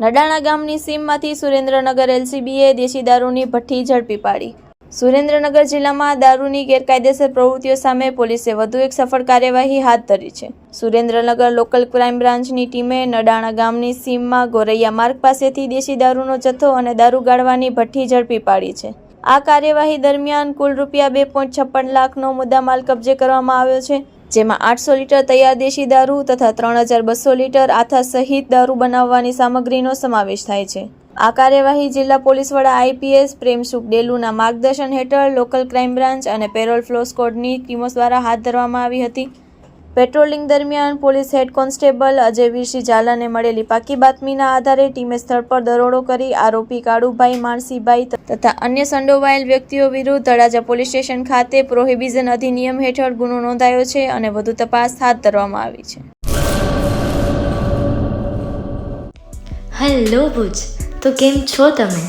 નડાણા ગામની સીમમાંથી સુરેન્દ્રનગર એલસીબીએ દેશી દારૂની ભઠ્ઠી ઝડપી પાડી. સુરેન્દ્રનગર જિલ્લામાં દારૂની ગેરકાયદેસર પ્રવૃત્તિઓ સામે પોલીસે વધુ એક સફળ કાર્યવાહી હાથ ધરી છે. સુરેન્દ્રનગર લોકલ ક્રાઇમ બ્રાન્ચની ટીમે નડાણા ગામની સીમમાં ગોરૈયા માર્ગ પાસેથી દેશી દારૂનો જથ્થો અને દારૂ ગાળવાની ભઠ્ઠી ઝડપી પાડી છે. આ કાર્યવાહી દરમિયાન કુલ રૂપિયા બે પોઈન્ટ છપ્પન લાખનો મુદ્દામાલ કબજે કરવામાં આવ્યો છે. જેમાં આઠસો લીટર તૈયાર દેશી દારૂ તથા ત્રણ હજાર બસો લીટર આથા સહિત દારૂ બનાવવાની સામગ્રીનો સમાવેશ થાય છે. આ કાર્યવાહી જિલ્લા પોલીસ વડા આઈપીએસ પ્રેમસુખ ડેલુના માર્ગદર્શન હેઠળ લોકલ ક્રાઇમ બ્રાન્ચ અને પેરોલ ફ્લો સ્કોડની ટીમો દ્વારા હાથ ધરવામાં આવી હતી. પેટ્રોલિંગ દરમિયાન પોલીસ હેડ કોન્સ્ટેબલ અજયવીરસિંહ ઝાલાને મળેલી પાકી બાતમીના આધારે ટીમે સ્થળ પર દરોડો કરી આરોપી કાળુભાઈ માણસીભાઈ તથા અન્ય સંડોવાયેલ વ્યક્તિઓ વિરુદ્ધ તળાજા પોલીસ સ્ટેશન ખાતે પ્રોહિબિઝન અધિનિયમ હેઠળ ગુનો નોંધાયો છે અને વધુ તપાસ હાથ ધરવામાં આવી છે. હેલો ભુજ, તો કેમ છો તમે?